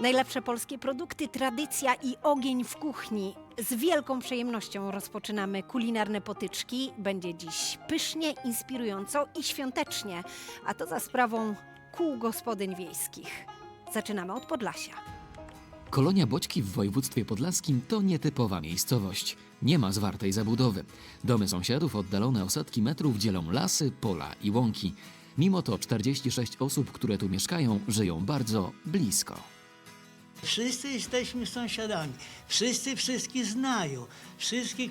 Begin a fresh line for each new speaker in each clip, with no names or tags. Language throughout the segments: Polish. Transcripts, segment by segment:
Najlepsze polskie produkty, tradycja i ogień w kuchni. Z wielką przyjemnością rozpoczynamy kulinarne potyczki. Będzie dziś pysznie, inspirująco i świątecznie, a to za sprawą kół gospodyń wiejskich. Zaczynamy od Podlasia.
Kolonia Boćki w województwie podlaskim to nietypowa miejscowość. Nie ma zwartej zabudowy. Domy sąsiadów oddalone o setki metrów dzielą lasy, pola i łąki. Mimo to 46 osób, które tu mieszkają, żyją bardzo blisko.
Wszyscy jesteśmy sąsiadami. Wszyscy wszystkich znają. Wszystkich,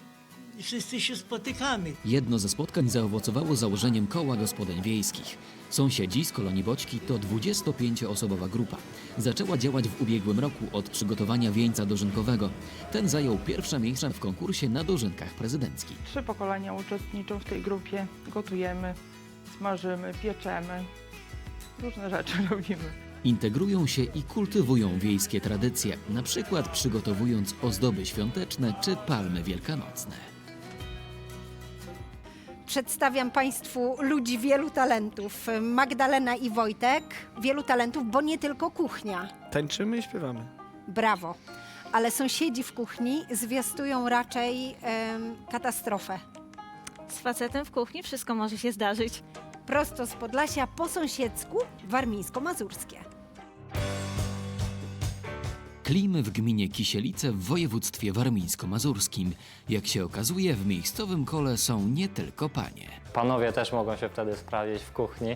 wszyscy się spotykamy.
Jedno ze spotkań zaowocowało założeniem koła gospodyń wiejskich. Sąsiedzi z kolonii Boćki to 25-osobowa grupa. Zaczęła działać w ubiegłym roku od przygotowania wieńca dożynkowego. Ten zajął pierwsze miejsce w konkursie na dożynkach prezydenckich.
Trzy pokolenia uczestniczą w tej grupie. Gotujemy, smażymy, pieczemy. Różne rzeczy robimy.
Integrują się i kultywują wiejskie tradycje, na przykład przygotowując ozdoby świąteczne czy palmy wielkanocne.
Przedstawiam Państwu ludzi wielu talentów. Magdalena i Wojtek, wielu talentów, bo nie tylko kuchnia.
Tańczymy i śpiewamy.
Brawo. Ale sąsiedzi w kuchni zwiastują raczej em, katastrofę.
Z facetem w kuchni wszystko może się zdarzyć.
Prosto z Podlasia po sąsiedzku warmińsko-mazurskie.
Klimy w gminie Kisielice w województwie warmińsko-mazurskim. Jak się okazuje, w miejscowym kole są nie tylko panie.
Panowie też mogą się wtedy sprawdzić w kuchni,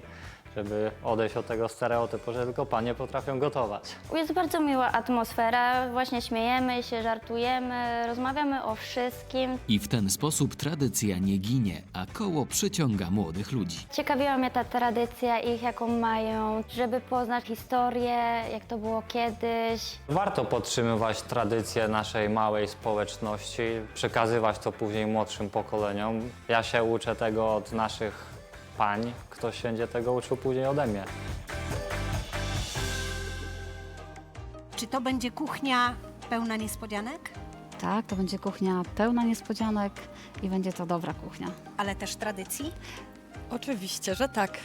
żeby odejść od tego stereotypu, że tylko panie potrafią gotować.
Jest bardzo miła atmosfera, właśnie śmiejemy się, żartujemy, rozmawiamy o wszystkim.
I w ten sposób tradycja nie ginie, a koło przyciąga młodych ludzi.
Ciekawiła mnie ta tradycja ich, jaką mają, żeby poznać historię, jak to było kiedyś.
Warto podtrzymywać tradycje naszej małej społeczności, przekazywać to później młodszym pokoleniom. Ja się uczę tego od naszych pań, ktoś będzie tego uczył później ode mnie.
Czy to będzie kuchnia pełna niespodzianek,
Tak, to będzie kuchnia pełna niespodzianek i będzie to dobra kuchnia.
ale też tradycji?
Oczywiście, że tak.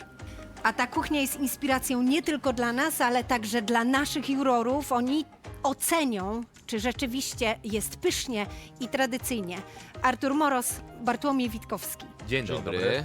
A ta kuchnia jest inspiracją nie tylko dla nas, ale także dla naszych jurorów. Oni ocenią, czy rzeczywiście jest pysznie i tradycyjnie. Artur Moros, Bartłomiej Witkowski.
Dzień, dobry.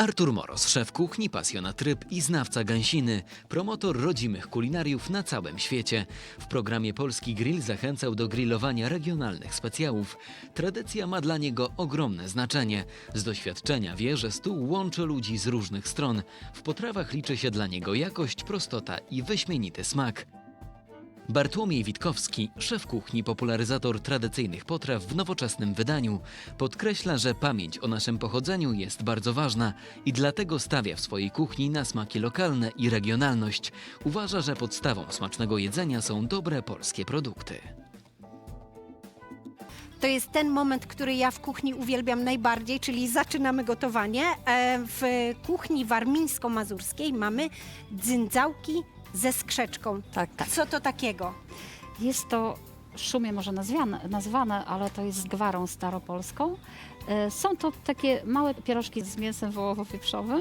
Artur Moros, szef kuchni, pasjonat ryb i znawca gęsiny, promotor rodzimych kulinariów na całym świecie. W programie Polski Grill zachęcał do grillowania regionalnych specjałów. Tradycja ma dla niego ogromne znaczenie. Z doświadczenia wie, że stół łączy ludzi z różnych stron. W potrawach liczy się dla niego jakość, prostota i wyśmienity smak. Bartłomiej Witkowski, szef kuchni, popularyzator tradycyjnych potraw w nowoczesnym wydaniu, podkreśla, że pamięć o naszym pochodzeniu jest bardzo ważna i dlatego stawia w swojej kuchni na smaki lokalne i regionalność. Uważa, że podstawą smacznego jedzenia są dobre polskie produkty.
To jest ten moment, który ja w kuchni uwielbiam najbardziej, czyli zaczynamy gotowanie. E, W kuchni warmińsko-mazurskiej mamy dzyndzałki ze skrzeczką.
Tak, tak.
Co to takiego?
Jest to szumie może nazwane, nazwane, ale to jest z gwarą staropolską. E, Są to takie małe pierożki z mięsem wołowo-wieprzowym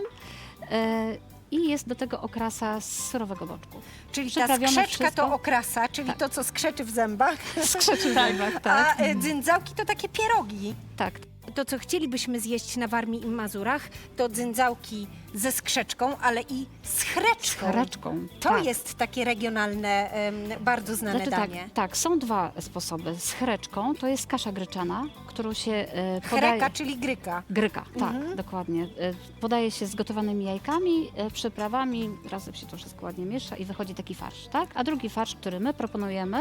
e, i jest do tego okrasa z surowego boczku.
Czyli ta
Przyprawione
skrzeczka to
wszystko.
okrasa, czyli
Tak.
to, co skrzeczy w zębach.
Skrzeczy w zębach,
A
tak.
e, dzyndzałki to takie pierogi.
Tak,
To, co chcielibyśmy zjeść na Warmii i Mazurach, to dzyndzałki ze skrzeczką, ale i z chreczką.
kareczką.
To
tak.
jest takie regionalne, em, bardzo znane
Znaczy tak,
danie.
tak, są dwa sposoby. Z chreczką to jest kasza gryczana, którą się e, podaje...
Chreka, czyli gryka.
Gryka, tak,
Mhm.
dokładnie. E, Podaje się z gotowanymi jajkami, e, przyprawami, razem się to wszystko ładnie miesza i wychodzi taki farsz, tak? A drugi farsz, który my proponujemy,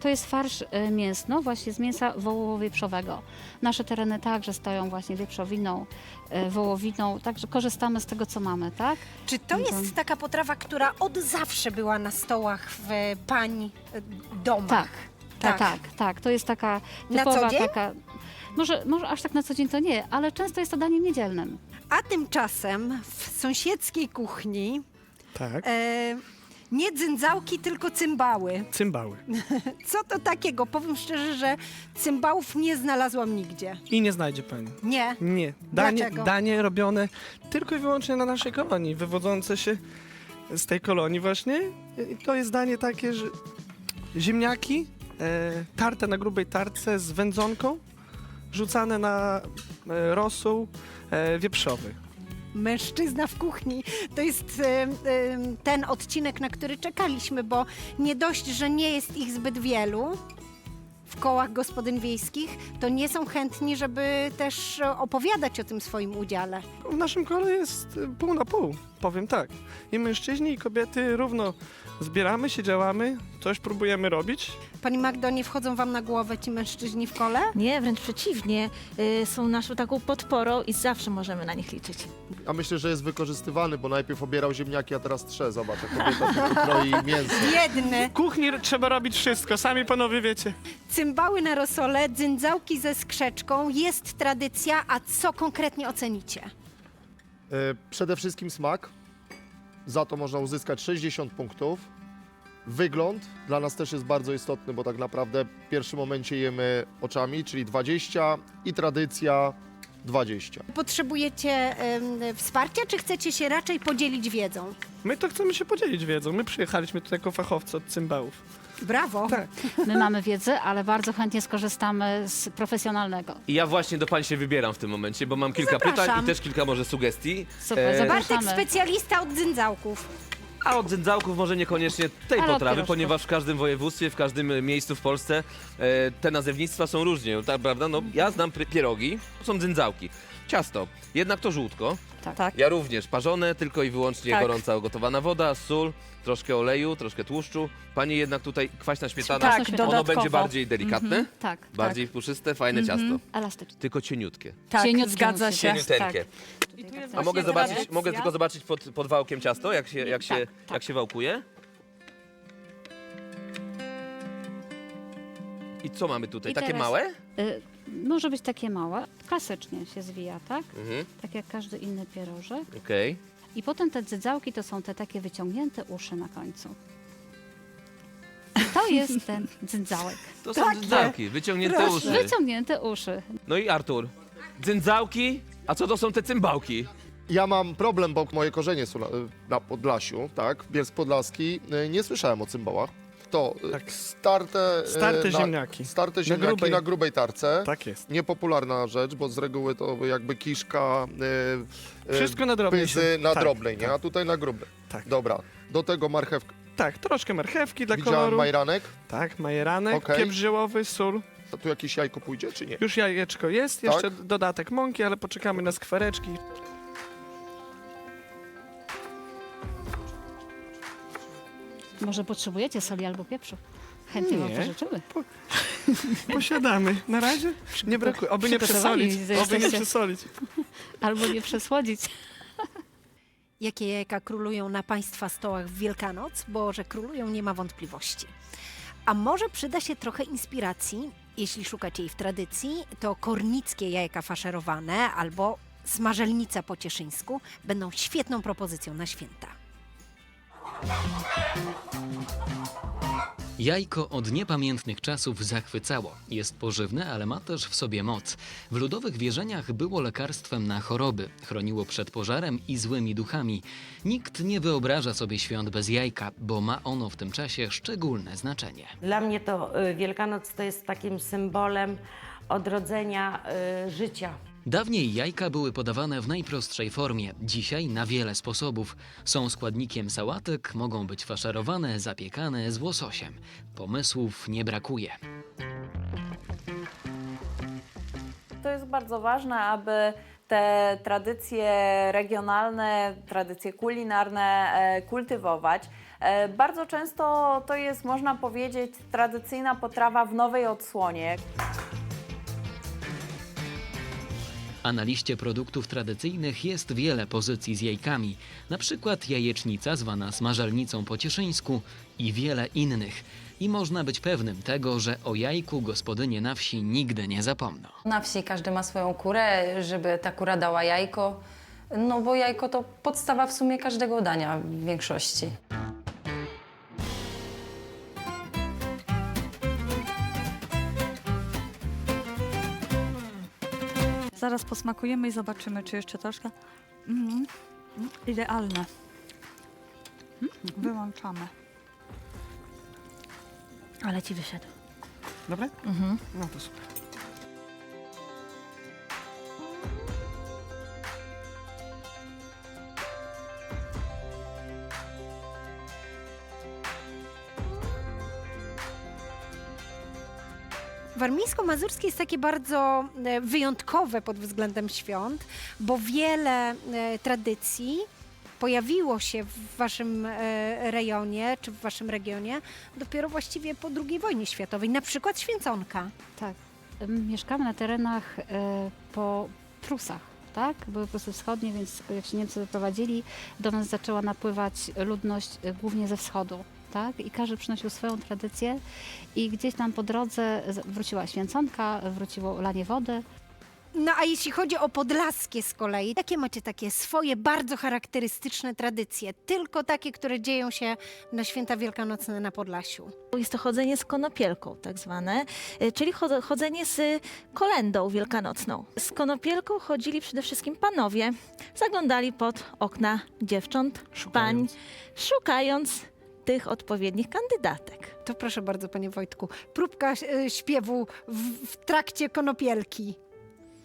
to jest farsz e, mięsno, właśnie z mięsa wołowo-wieprzowego. Nasze tereny także stoją właśnie wieprzowiną, e, wołowiną, także korzystamy z tego, co mamy, tak?
Czy to jest taka potrawa, która od zawsze była na stołach w pań e, domach?
Tak,
Tak.
tak, tak, tak. To jest taka
Na
typowa
co dzień?
taka... Może, może aż tak na co dzień to nie, ale często jest to daniem niedzielnym.
A tymczasem w sąsiedzkiej kuchni
Tak.
e, nie dzyndzałki, tylko cymbały.
Cymbały.
Co to takiego? Powiem szczerze, że cymbałów nie znalazłam nigdzie.
I nie znajdzie pani.
Nie.
Nie. Danie,
Dlaczego?
danie robione tylko i wyłącznie na naszej kolonii, wywodzące się z tej kolonii właśnie. I to jest danie takie, że ziemniaki, e, tarte na grubej tarce z wędzonką, rzucane na e, rosół e, wieprzowy.
Mężczyzna w kuchni. To jest ten odcinek, na który czekaliśmy, bo nie dość, że nie jest ich zbyt wielu w kołach gospodyń wiejskich, to nie są chętni, żeby też opowiadać o tym swoim udziale.
W naszym kole jest pół na pół, powiem tak. I mężczyźni, i kobiety równo zbieramy się, działamy, coś próbujemy robić.
Pani Magdo, nie wchodzą wam na głowę ci mężczyźni w kole?
Nie, wręcz przeciwnie. Y, są naszą taką podporą i zawsze możemy na nich liczyć.
A myślę, że jest wykorzystywany, bo najpierw obierał ziemniaki, a teraz trze. Zobacz, jak kobieta tylko kroi mięso.
Biedny.
W kuchni trzeba robić wszystko, sami panowie wiecie.
Cymbały na rosole, dzyndzałki ze skrzeczką, jest tradycja, a co konkretnie ocenicie?
E, Przede wszystkim smak. Za to można uzyskać 60 punktów. Wygląd dla nas też jest bardzo istotny, bo tak naprawdę w pierwszym momencie jemy oczami, czyli 20 i tradycja 20.
Potrzebujecie em, wsparcia, czy chcecie się raczej podzielić wiedzą?
My to chcemy się podzielić wiedzą. My przyjechaliśmy tutaj jako fachowcy od cymbałów.
Brawo!
Tak.
My mamy wiedzę, ale bardzo chętnie skorzystamy z profesjonalnego.
I ja właśnie do pań się wybieram w tym momencie, bo mam kilka
Zapraszam.
pytań i też kilka może sugestii.
Super,
E,
zapraszamy.
Bartek, specjalista od dzyndzałków.
A od dzędzałków może niekoniecznie tej
Ale od
potrawy,
pierożków.
ponieważ w każdym województwie, w każdym miejscu w Polsce e, te nazewnictwa są różnie, tak prawda? No, ja znam pierogi, to są dzędzałki. Ciasto, jednak to żółtko.
Tak.
Tak.
Ja również parzone, tylko i wyłącznie
Tak.
gorąca gotowana woda, sól, troszkę oleju, troszkę tłuszczu. Pani jednak tutaj kwaśna śmietana,
Tak,
ono
dodatkowo.
będzie bardziej delikatne,
Tak,
bardziej puszyste, fajne ciasto.
elastyczne.
Tylko cieniutkie.
Tak,
Cieniutkie
zgadza
musi
się.
być.
Cieniuteńkie.
Jest
A mogę zobaczyć, mogę tylko zobaczyć pod, pod wałkiem ciasto, jak się, jak się,
Tak, tak.
jak się wałkuje? I co mamy tutaj?
I
Takie
teraz-
małe?
Y, może być takie małe. Klasycznie się zwija, tak?
Mhm,
Tak jak każdy inny pierożek.
okej.
I potem te dzydзałki to są te takie wyciągnięte uszy na końcu. To jest ten dzyndzałek.
To są dzyndzałki, wyciągnięte uszy.
Wyciągnięte uszy.
No i Artur, dzyndzałki, a co to są te cymbałki?
Ja mam problem, bo moje korzenie są na, na Podlasiu, tak? Bielsk Podlaski. E, Nie słyszałem o cymbałach. To
Tak.
starte, e,
Starte ziemniaki.
Starte ziemniaki
grubej.
na grubej tarce.
Tak jest.
Niepopularna rzecz, bo z reguły to jakby kiszka, e, e,
Wszystko na drobnej
pyzy
się-
na
tak,
drobnej, nie?
tak.
A tutaj na grubej.
Tak.
Dobra. Do tego marchewka.
Tak, troszkę marchewki dla
Widziałem
koloru.
majranek.
Tak, majeranek,
Okej.
pieprz ziołowy, sól.
A tu jakieś jajko pójdzie, czy nie?
Już jajeczko jest,
Tak.
jeszcze dodatek mąki, ale poczekamy na skwareczki.
Może potrzebujecie soli albo pieprzu? Chętnie wam pożyczymy.
Posiadamy. Na razie nie brakuje. Oby nie przesolić. Oby nie przesolić.
Albo nie przesłodzić.
Jakie jajka królują na Państwa stołach w Wielkanoc? Bo że królują, nie ma wątpliwości. A może przyda się trochę inspiracji, jeśli szukacie jej w tradycji, to kornickie jajka faszerowane albo smażelnica po cieszyńsku będą świetną propozycją na święta.
Jajko od niepamiętnych czasów zachwycało. Jest pożywne, ale ma też w sobie moc. W ludowych wierzeniach było lekarstwem na choroby, chroniło przed pożarem i złymi duchami. Nikt nie wyobraża sobie świąt bez jajka, bo ma ono w tym czasie szczególne znaczenie.
Dla mnie to y, Wielkanoc to jest takim symbolem odrodzenia y, życia.
Dawniej jajka były podawane w najprostszej formie, dzisiaj na wiele sposobów. Są składnikiem sałatek, mogą być faszerowane, zapiekane z łososiem. Pomysłów nie brakuje.
To jest bardzo ważne, aby te tradycje regionalne, tradycje kulinarne e, kultywować. E, Bardzo często to jest, można powiedzieć, tradycyjna potrawa w nowej odsłonie.
A na liście produktów tradycyjnych jest wiele pozycji z jajkami, na przykład jajecznica zwana smażalnicą po cieszyńsku i wiele innych. I można być pewnym tego, że o jajku gospodynie na wsi nigdy nie zapomną.
Na wsi każdy ma swoją kurę, żeby ta kura dała jajko. No bo jajko to podstawa w sumie każdego dania w większości.
Zaraz posmakujemy i zobaczymy, czy jeszcze troszkę. Mhm. Mm, Idealne. Wyłączamy.
Ale ci wyszedł.
Dobra?
Mhm.
No to super.
Warmińsko-Mazurskie jest takie bardzo e, wyjątkowe pod względem świąt, bo wiele e, tradycji pojawiło się w waszym e, rejonie czy w waszym regionie dopiero właściwie po II wojnie światowej, na przykład święconka.
Tak. Mieszkamy na terenach po Prusach, tak? Były Prusy Wschodnie, więc jak się Niemcy wyprowadzili, do nas zaczęła napływać ludność głównie ze wschodu. Tak? I każdy przynosił swoją tradycję i gdzieś tam po drodze wróciła święconka, wróciło lanie wody.
No a jeśli chodzi o podlaskie z kolei, jakie macie takie swoje bardzo charakterystyczne tradycje? Tylko takie, które dzieją się na święta wielkanocne na Podlasiu.
Jest to chodzenie z konopielką, tak zwane, y, czyli cho- chodzenie z kolendą wielkanocną. Z konopielką chodzili przede wszystkim panowie, zaglądali pod okna dziewcząt, pań, szukając tych odpowiednich kandydatek.
To proszę bardzo, panie Wojtku, próbka e, śpiewu w, w trakcie konopielki.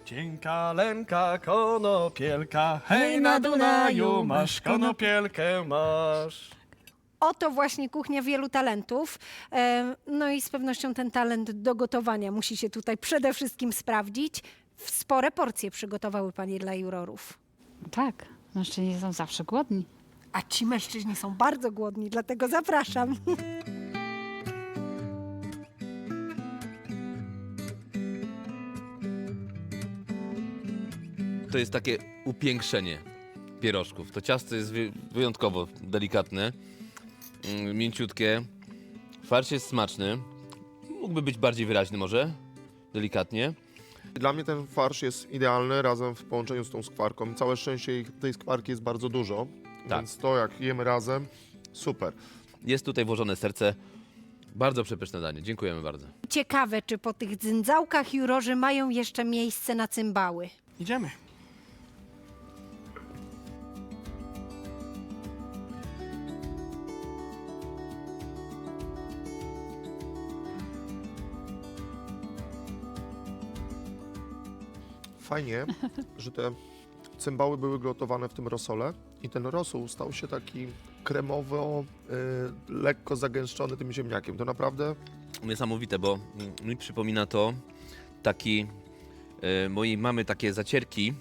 Cienka lęka konopielka,
Hej, na
na
Dunaju, masz
konopielkę, masz.
Oto właśnie kuchnia wielu talentów. E, No i z pewnością ten talent do gotowania musi się tutaj przede wszystkim sprawdzić. Spore porcje przygotowały panie dla jurorów.
Tak, mężczyźni są zawsze głodni.
A ci mężczyźni są bardzo głodni, dlatego zapraszam.
To jest takie upiększenie pierożków. To ciasto jest wy- wyjątkowo delikatne, mm, mięciutkie. Farsz jest smaczny. Mógłby być bardziej wyraźny może, delikatnie.
Dla mnie ten farsz jest idealny razem w połączeniu z tą skwarką. Całe szczęście ich- tej skwarki jest bardzo dużo,
Tak.
więc to jak jemy razem, super.
Jest tutaj włożone serce. Bardzo przepyszne danie. Dziękujemy bardzo.
Ciekawe, czy po tych dzyndzałkach jurorzy mają jeszcze miejsce na cymbały.
Idziemy.
Fajnie, że te cymbały były gotowane w tym rosole i ten rosół stał się taki kremowo, y, lekko zagęszczony tym ziemniakiem. To naprawdę
Niesamowite, bo mi przypomina to taki e, mojej mamy takie zacierki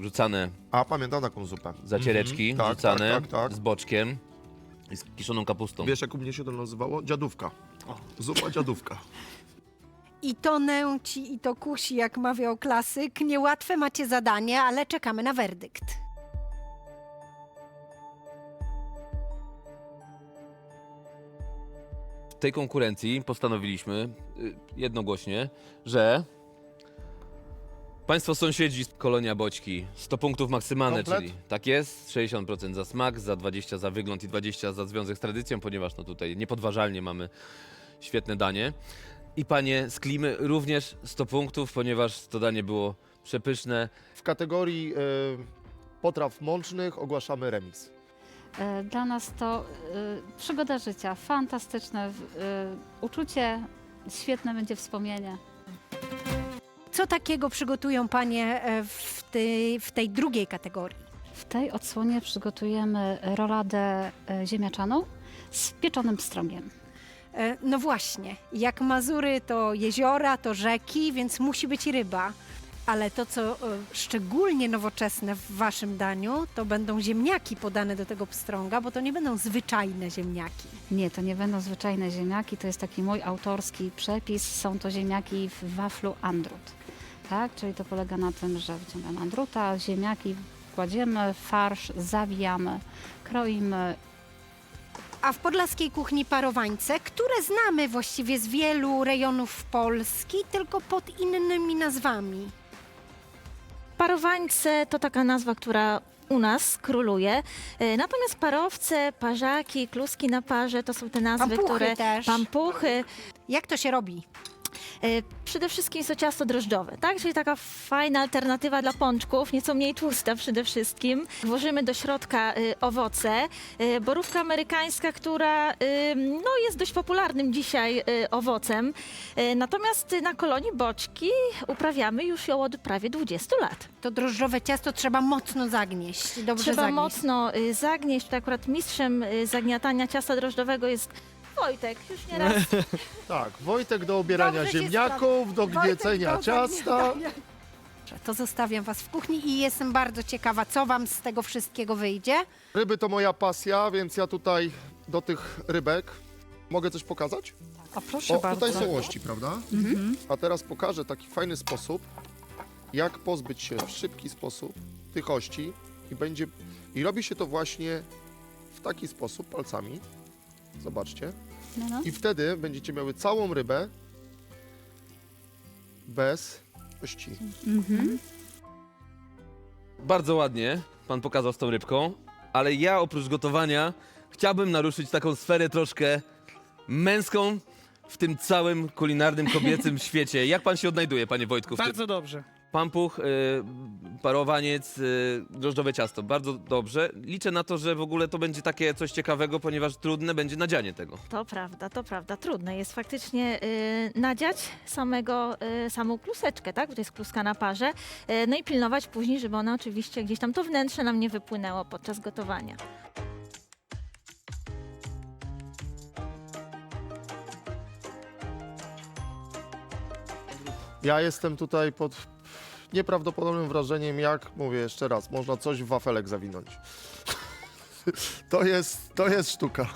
rzucane,
A, pamiętam taką zupę.
zaciereczki
Mhm. Tak,
rzucane
tak, tak, tak.
z boczkiem i z kiszoną kapustą.
Wiesz, jak u mnie się to nazywało? Dziadówka. Zupa dziadówka.
I to nęci, i to kusi, jak mawiał klasyk. Niełatwe macie zadanie, ale czekamy na werdykt.
Tej konkurencji postanowiliśmy y, jednogłośnie, że państwo sąsiedzi z Kolonia Boćki 100 punktów maksymalne,
Komplet?
czyli tak jest, 60% za smak, za 20 za wygląd i 20 za związek z tradycją, ponieważ no tutaj niepodważalnie mamy świetne danie. I panie z Klimy również 100 punktów, ponieważ to danie było przepyszne.
W kategorii y, potraw mącznych ogłaszamy remis.
E, Dla nas to e, przygoda życia, fantastyczne e, uczucie, świetne będzie wspomnienie.
Co takiego przygotują panie w tej, w tej drugiej kategorii?
W tej odsłonie przygotujemy roladę ziemniaczaną z pieczonym pstrągiem.
No właśnie, jak Mazury to jeziora, to rzeki, więc musi być ryba. Ale to, co e, szczególnie nowoczesne w waszym daniu, to będą ziemniaki podane do tego pstrąga, bo to nie będą zwyczajne ziemniaki.
Nie, to nie będą zwyczajne ziemniaki, to jest taki mój autorski przepis. Są to ziemniaki w waflu andrut. Tak? Czyli to polega na tym, że wyciągamy andruta, ziemniaki kładziemy, farsz zawijamy, kroimy.
A w podlaskiej kuchni parowańce, które znamy właściwie z wielu rejonów Polski, tylko pod innymi nazwami.
Parowańce to taka nazwa, która u nas króluje. E, Natomiast parowce, parzaki, kluski na parze to są te nazwy,
Pampuchy
które.
też.
Pampuchy.
Jak to się robi?
Przede wszystkim jest to ciasto drożdżowe, tak? Czyli taka fajna alternatywa dla pączków, nieco mniej tłusta przede wszystkim. Włożymy do środka y, owoce. Y, Borówka amerykańska, która no, jest dość popularnym dzisiaj y, owocem. Y, Natomiast na kolonii boczki uprawiamy już ją od prawie 20 lat.
To drożdżowe ciasto trzeba mocno zagnieść, dobrze
Trzeba
zagnieść.
mocno y, zagnieść. Tutaj akurat mistrzem zagniatania ciasta drożdżowego jest Wojtek, już nie raz.
Tak, Wojtek do obierania
Dobrze się
ziemniaków, do
Wojtek
gniecenia
do
ciasta.
To zostawiam Was w kuchni i jestem bardzo ciekawa, co Wam z tego wszystkiego wyjdzie.
Ryby to moja pasja, więc ja tutaj do tych rybek mogę coś pokazać?
O, proszę
O,
bardzo.
tutaj są łości, prawda?
Mhm.
A teraz pokażę taki fajny sposób, jak pozbyć się w szybki sposób tych ości i będzie i robi się to właśnie w taki sposób palcami. Zobaczcie.
No, no.
I wtedy będziecie miały całą rybę bez ości.
Mhm.
Bardzo ładnie pan pokazał z tą rybką, ale ja oprócz gotowania chciałbym naruszyć taką sferę troszkę męską w tym całym kulinarnym kobiecym świecie. Jak pan się odnajduje, panie Wojtku? w tym?
Bardzo dobrze.
Pampuch, y, parowaniec, y, drożdżowe ciasto. Bardzo dobrze. Liczę na to, że w ogóle to będzie takie coś ciekawego, ponieważ trudne będzie nadzianie tego.
To prawda, to prawda. Trudne jest faktycznie y, nadziać samego, y, samą kluseczkę, tak? Bo to jest kluska na parze. Y, no i pilnować później, żeby ona oczywiście gdzieś tam to wnętrze nam nie wypłynęło podczas gotowania.
Ja jestem tutaj pod nieprawdopodobnym wrażeniem, jak mówię jeszcze raz, można coś w wafelek zawinąć. To jest, to jest sztuka.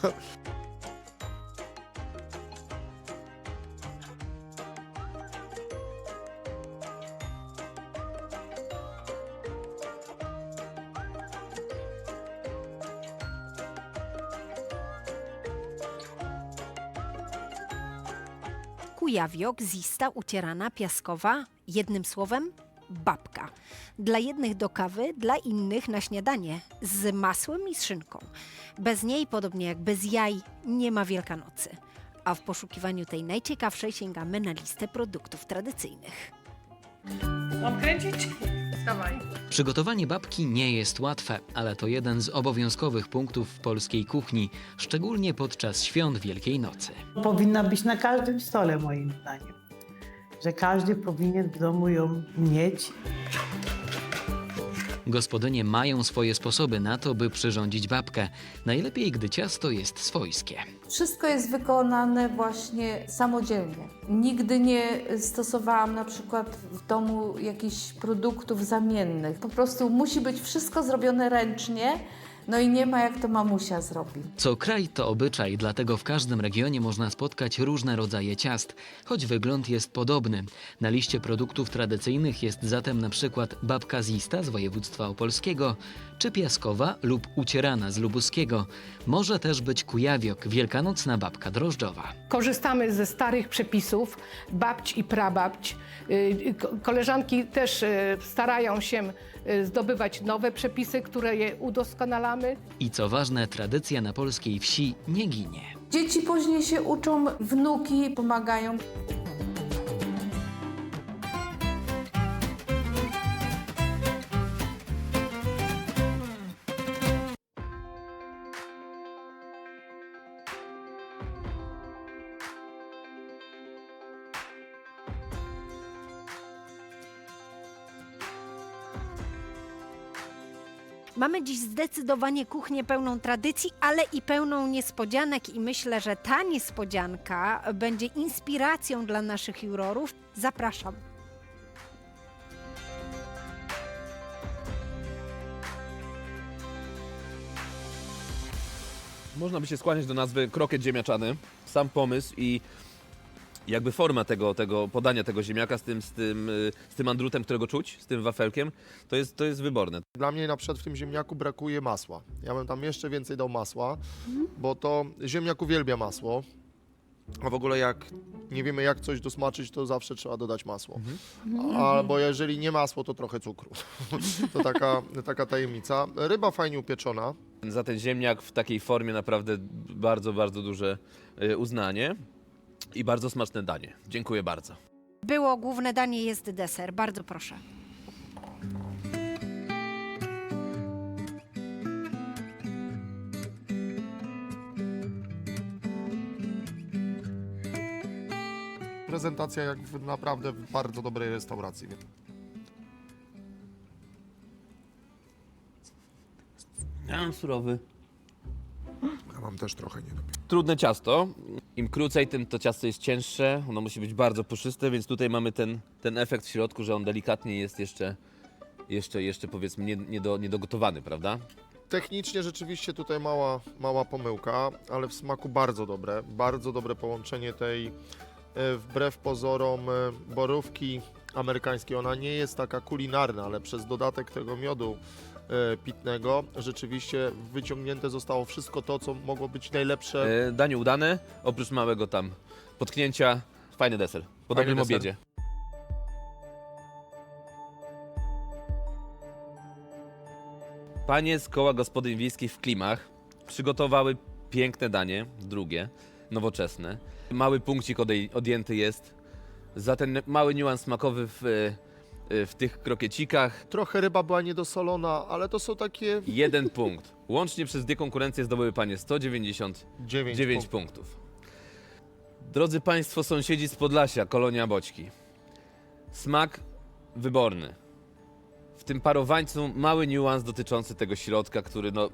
Kujawiok, zista, ucierana, piaskowa, jednym słowem babka. Dla jednych do kawy, dla innych na śniadanie, z masłem i z szynką. Bez niej, podobnie jak bez jaj, nie ma Wielkanocy. A w poszukiwaniu tej najciekawszej sięgamy na listę produktów tradycyjnych.
Mam kręcić? Dawaj.
Przygotowanie babki nie jest łatwe, ale to jeden z obowiązkowych punktów w polskiej kuchni, szczególnie podczas świąt Wielkiej Nocy.
Powinna być na każdym stole, moim zdaniem. Że każdy powinien w domu ją mieć.
Gospodynie mają swoje sposoby na to, by przyrządzić babkę. Najlepiej, gdy ciasto jest swojskie.
Wszystko jest wykonane właśnie samodzielnie. Nigdy nie stosowałam na przykład w domu jakichś produktów zamiennych. Po prostu musi być wszystko zrobione ręcznie, no i nie ma jak to mamusia zrobi.
Co kraj to obyczaj, dlatego w każdym regionie można spotkać różne rodzaje ciast, choć wygląd jest podobny. Na liście produktów tradycyjnych jest zatem na przykład babka zista z województwa opolskiego, czy piaskowa lub ucierana z lubuskiego. Może też być kujawiok, wielkanocna babka drożdżowa.
Korzystamy ze starych przepisów babć i prababć. Y, ko- Koleżanki też y, starają się y, zdobywać nowe przepisy, które je udoskonalamy.
I co ważne, tradycja na polskiej wsi nie ginie.
Dzieci później się uczą, wnuki pomagają.
Mamy dziś zdecydowanie kuchnię pełną tradycji, ale i pełną niespodzianek i myślę, że ta niespodzianka będzie inspiracją dla naszych jurorów. Zapraszam.
Można by się skłaniać do nazwy krokiet ziemniaczany. Sam pomysł i jakby forma tego, tego podania tego ziemniaka z tym, z, tym, y, z tym andrutem, którego czuć, z tym wafelkiem, to jest, to jest wyborne.
Dla mnie na przykład w tym ziemniaku brakuje masła. Ja bym tam jeszcze więcej dał masła, bo to ziemniak uwielbia masło. A w ogóle jak nie wiemy jak coś dosmaczyć, to zawsze trzeba dodać masło. Albo jeżeli nie masło, to trochę cukru. to taka, taka tajemnica. Ryba fajnie upieczona.
Za ten ziemniak w takiej formie naprawdę bardzo, bardzo duże y, uznanie i bardzo smaczne danie. Dziękuję bardzo.
Było główne danie, jest deser. Bardzo proszę.
Prezentacja jak w naprawdę w bardzo dobrej restauracji.
Ja mam surowy.
Ja mam też trochę nie
Trudne ciasto. Im krócej, tym to ciasto jest cięższe. Ono musi być bardzo puszyste, więc tutaj mamy ten, ten efekt w środku, że on delikatnie jest jeszcze, jeszcze, jeszcze powiedzmy nie, niedo, niedogotowany, prawda?
Technicznie rzeczywiście tutaj mała, mała pomyłka, ale w smaku bardzo dobre. Bardzo dobre połączenie tej, e, wbrew pozorom, e, borówki amerykańskiej. Ona nie jest taka kulinarna, ale przez dodatek tego miodu pitnego rzeczywiście wyciągnięte zostało wszystko to, co mogło być najlepsze.
E, danie udane, oprócz małego tam potknięcia, fajny deser. Po
Fajny
dobrym
deser.
obiedzie. Panie z koła gospodyń wiejskich w Klimach przygotowały piękne danie, drugie, nowoczesne. Mały punkcik odej- odjęty jest za ten mały niuans smakowy w, e, w tych krokiecikach.
Trochę ryba była niedosolona, ale to są takie
Jeden punkt. Łącznie przez dwie konkurencje zdobyły panie 199
dziewięć
punktów. Drodzy Państwo, sąsiedzi z Podlasia, kolonia Boćki. Smak wyborny. W tym parowańcu mały niuans dotyczący tego środka, który no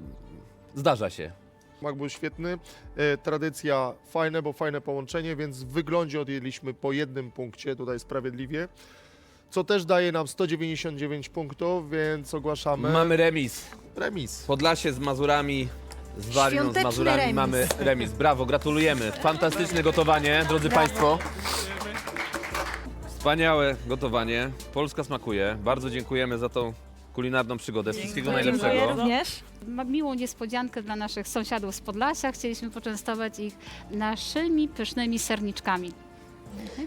zdarza się.
Smak był świetny, e, tradycja fajne, bo fajne połączenie, więc w wyglądzie odjęliśmy po jednym punkcie, tutaj sprawiedliwie, co też daje nam 199 punktów, więc ogłaszamy
Mamy remis.
remis.
Podlasie z Mazurami, z Waliną, z
Świąteczny
Mazurami
remis.
mamy remis. Brawo, gratulujemy. Fantastyczne gotowanie, drodzy Państwo. Wspaniałe gotowanie. Polska smakuje. Bardzo dziękujemy za tą kulinarną przygodę. Wszystkiego
Dziękuję
najlepszego.
również.
Ma miłą niespodziankę dla naszych sąsiadów z Podlasia. Chcieliśmy poczęstować ich naszymi pysznymi serniczkami.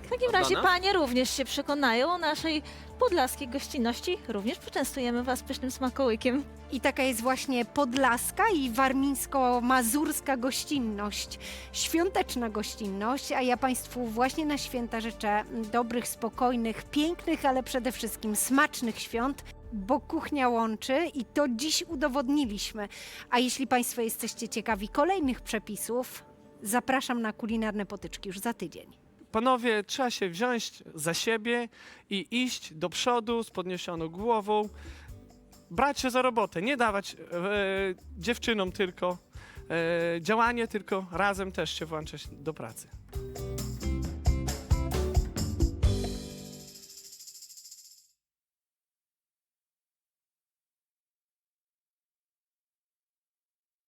W takim
dla
razie
nas?
panie również się przekonają o naszej podlaskiej gościnności. Również poczęstujemy was pysznym smakołykiem.
I taka jest właśnie podlaska i warmińsko-mazurska gościnność, świąteczna gościnność, a ja Państwu właśnie na święta życzę dobrych, spokojnych, pięknych, ale przede wszystkim smacznych świąt, bo kuchnia łączy i to dziś udowodniliśmy. A jeśli Państwo jesteście ciekawi kolejnych przepisów, zapraszam na kulinarne potyczki już za tydzień.
Panowie, trzeba się wziąć za siebie i iść do przodu z podniesioną głową, brać się za robotę, nie dawać e, dziewczynom tylko e, działanie, tylko razem też się włączać do pracy.